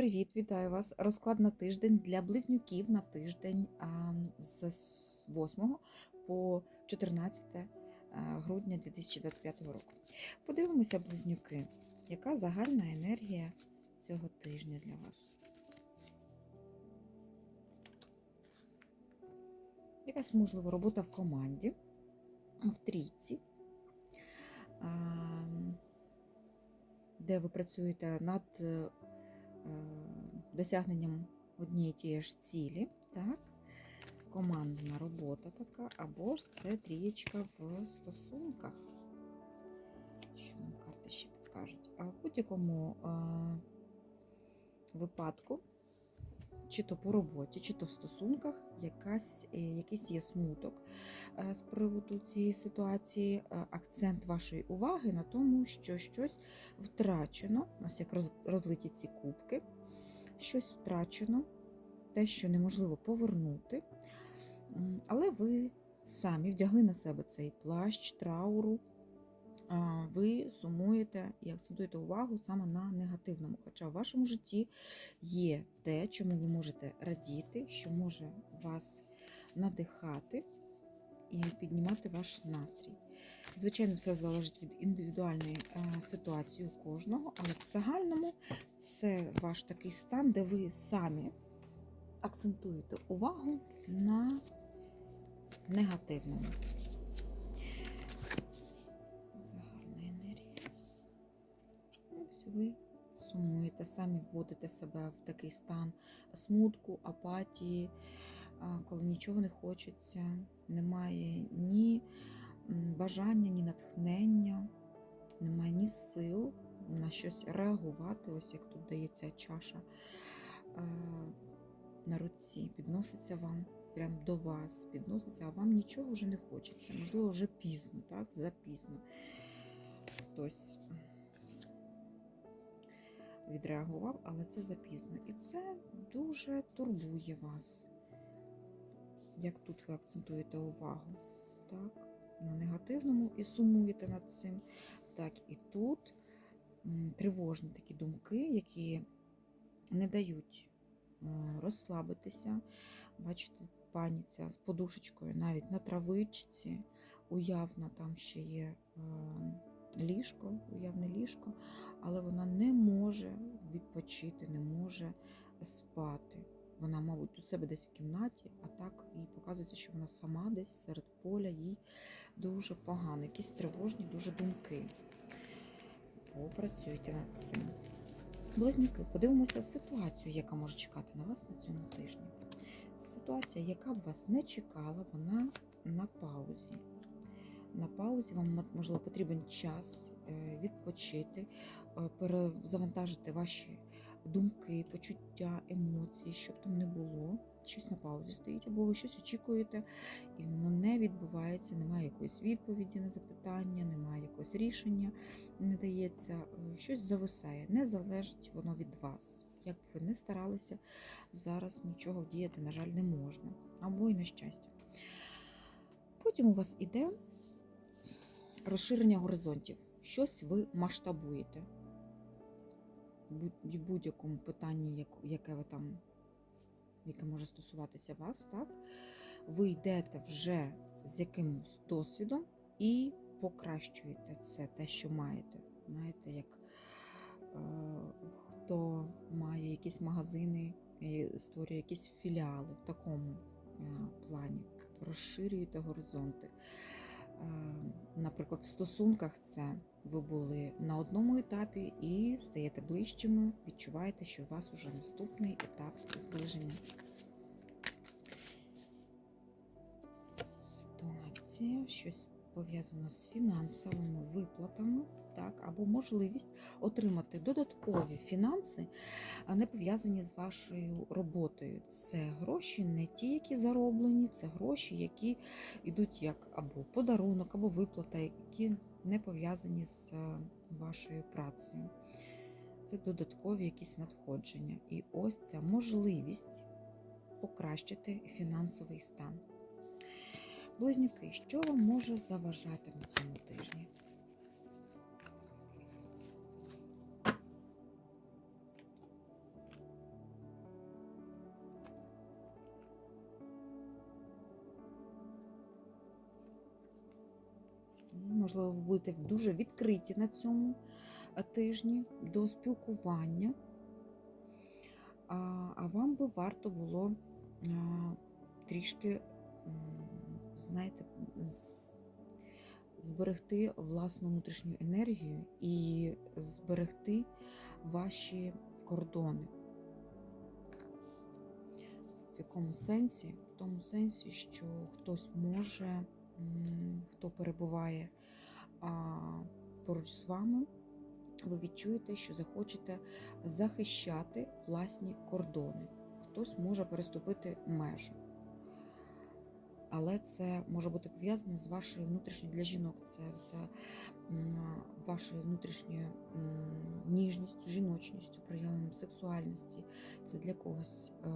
Привіт, вітаю вас! Розклад на тиждень для близнюків на тиждень з 8 по 14 грудня 2025 року. Подивимося, близнюки, яка загальна енергія цього тижня для вас. Якась можливо робота в команді, в трійці. Де ви працюєте над досягненням однієї тієї ж цілі, так? командна робота така, або ж це трієчка в стосунках. Що нам карти ще підкажуть? А в будь-якому випадку, чи то по роботі, чи то в стосунках, якась, е, якийсь є смуток е, з приводу цієї ситуації, е, акцент вашої уваги на тому, що щось втрачено, ось як роз- розлиті ці кубки, щось втрачено, те, що неможливо повернути. Але ви самі вдягли на себе цей плащ, трауру. Ви сумуєте і акцентуєте увагу саме на негативному. Хоча в вашому житті є те, чому ви можете радіти, що може вас надихати і піднімати ваш настрій. Звичайно, все залежить від індивідуальної е, ситуації у кожного, але в загальному це ваш такий стан, де ви самі акцентуєте увагу на негативному. Ви сумуєте, самі вводите себе в такий стан смутку, апатії, коли нічого не хочеться, немає ні бажання, ні натхнення, немає ні сил на щось реагувати. Ось як тут дається чаша на руці, підноситься вам. Прям до вас підноситься, а вам нічого вже не хочеться. Можливо, вже пізно, так? Запізно. Хтось відреагував, але це запізно. І це дуже турбує вас. Як тут ви акцентуєте увагу, так? На негативному і сумуєте над цим. Так, і тут тривожні такі думки, які не дають е, розслабитися. Бачите, пані ця з подушечкою навіть на травичці, уявно там ще є е, ліжко, уявне ліжко, але вона не може відпочити, не може спати. Вона, мабуть, у себе десь в кімнаті, а так їй показується, що вона сама десь серед поля, їй дуже погано, якісь тривожні дуже думки. Попрацюйте над цим. Близнюки, подивимося ситуацію, яка може чекати на вас на цьому тижні. Ситуація, яка б вас не чекала, вона на паузі. На паузі вам можливо потрібен час е, відпочити, е, перезавантажити ваші думки, почуття, емоції, щоб там не було. Щось на паузі стоїть, або ви щось очікуєте, і воно не відбувається, немає якоїсь відповіді на запитання, немає якогось рішення, не дається, е, щось зависає. Не залежить воно від вас. Як б ви не старалися, зараз нічого вдіяти, на жаль, не можна. Або й на щастя. Потім у вас іде розширення горизонтів. Щось ви масштабуєте. В будь-якому питанні, яке ви там, яке може стосуватися вас, так? ви йдете вже з якимось досвідом і покращуєте це, те, що маєте. Знаєте, як е, хто має якісь магазини, і створює якісь філіали в такому е, плані, розширюєте горизонти. Е, Наприклад, в стосунках це ви були на одному етапі і стаєте ближчими, відчуваєте, що у вас уже наступний етап зближення. Ситуація, щось пов'язано з фінансовими виплатами, так, або можливість отримати додаткові фінанси, не пов'язані з вашою роботою. Це гроші не ті, які зароблені, це гроші, які йдуть як або подарунок, або виплата, які не пов'язані з вашою працею. Це додаткові якісь надходження. І ось ця можливість покращити фінансовий стан. Близнюки, що вам може заважати на цьому тижні? Можливо, ви будете дуже відкриті на цьому е, тижні до спілкування. А, вам би варто було трішки, знаєте, зберегти власну внутрішню енергію і зберегти ваші кордони. В якому сенсі? В тому сенсі, що хтось може, хто перебуває поруч з вами, ви відчуєте, що захочете захищати власні кордони. Хтось може переступити межу. Але це може бути пов'язане з вашою внутрішньою для жінок, це з вашою внутрішньою ніжністю, жіночністю, проявленням сексуальності. Це для когось е,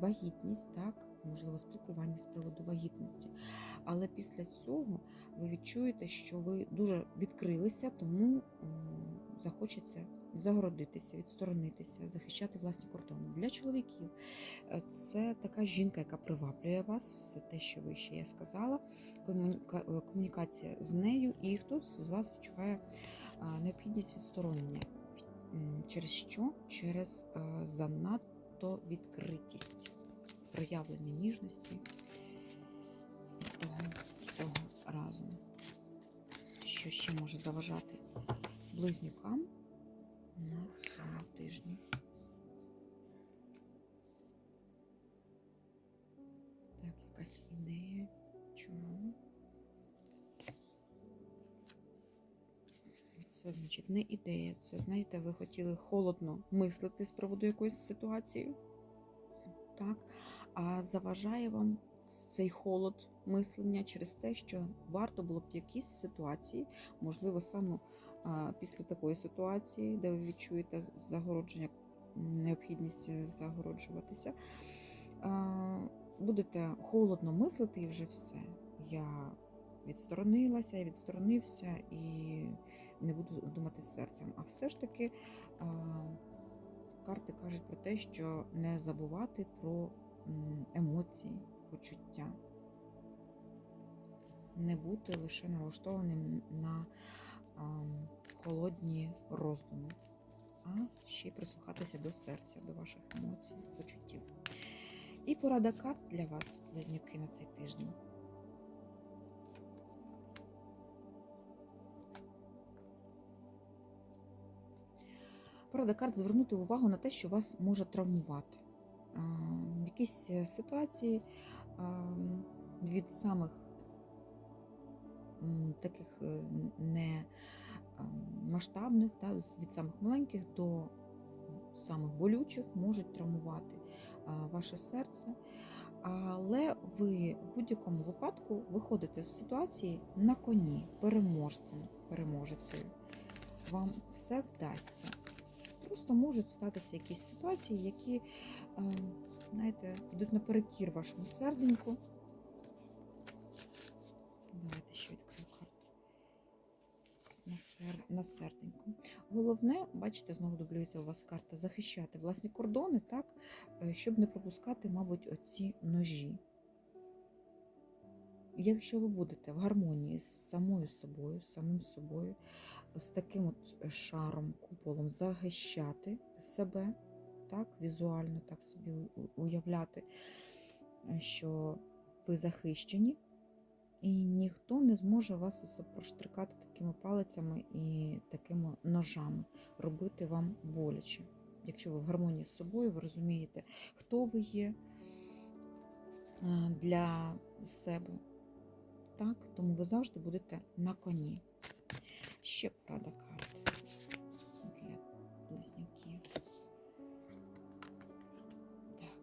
вагітність, так, можливо, спілкування з приводу вагітності. Але після цього ви відчуєте, що ви дуже відкрилися, тому захочеться загородитися, відсторонитися, захищати власні кордони. Для чоловіків е, це така жінка, яка приваблює вас, все те, що ви ще я сказала, е, комунікація з нею, і хтось з вас відчуває необхідність відсторонення. Через що? Через е, занадто відкритість, проявлення ніжності і того всього разом. Що ще може заважати близнюкам на цьому тижні? Так, якась ідея. Чому? Це значить не ідея. Це, знаєте, ви хотіли холодно мислити з приводу якоїсь ситуації. Так. А заважає вам цей холод мислення через те, що варто було б в якійсь ситуації, можливо, саме після такої ситуації, де ви відчуєте загородження, необхідність загороджуватися, будете холодно мислити і вже все. Я відсторонилася, я відсторонився і не буду думати серцем. А все ж таки карти кажуть про те, що не забувати про емоції, почуття. Не бути лише налаштованим на а, холодні роздуми, а ще й прислухатися до серця, до ваших емоцій, почуттів. І порада карт для вас, близнюки, на цей тиждень. Порада карт звернути увагу на те, що вас може травмувати. Якісь е, ситуації від самих таких е, не масштабних, та, від самих маленьких до самих болючих можуть травмувати ваше серце. Але ви в будь-якому випадку виходите з ситуації на коні, переможцем, переможецею. Вам все вдасться. Просто можуть статися якісь ситуації, які, е, знаєте, йдуть наперекір вашому серденьку. На серденьку. Головне, бачите, знову дублюється у вас карта захищати власні кордони, так, е, щоб не пропускати, мабуть, оці ножі. Якщо ви будете в гармонії з самою собою, самим собою, з таким от шаром, куполом захищати себе, так, візуально так собі уявляти, е, що ви захищені, і ніхто не зможе вас проштрикати такими палицями і такими ножами, робити вам боляче. Якщо ви в гармонії з собою, ви розумієте, хто ви є е, для себе. Так, тому ви завжди будете на коні. Ще порада карт для близнюків. Так,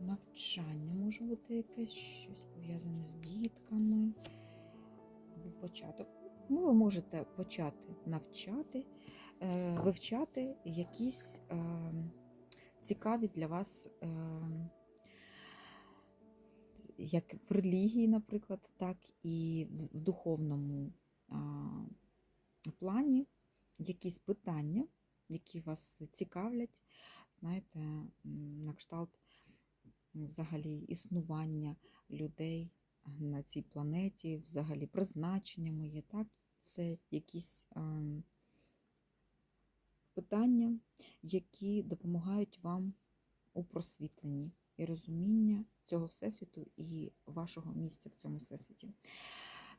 навчання може бути якесь щось пов'язане з дітками. Або початок. Ну, ви можете почати навчати, е, вивчати якісь е, цікаві для вас. Е, як в релігії, наприклад, так і в духовному плані якісь питання, які вас цікавлять, знаєте, на кшталт взагалі існування людей на цій планеті, взагалі призначення моє, так? це якісь ем, питання, які допомагають вам у просвітленні і розуміння цього всесвіту і вашого місця в цьому всесвіті.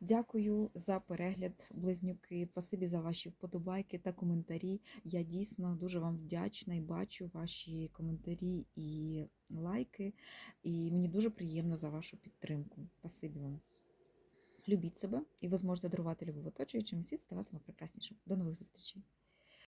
Дякую за перегляд, близнюки. Спасибі за ваші вподобайки та коментарі. Я дійсно дуже вам вдячна і бачу ваші коментарі і лайки. І мені дуже приємно за вашу підтримку. Спасибі вам. Любіть себе, і ви зможете дарувати любов оточуючим, і світ ставатиме прекраснішим. До нових зустрічей!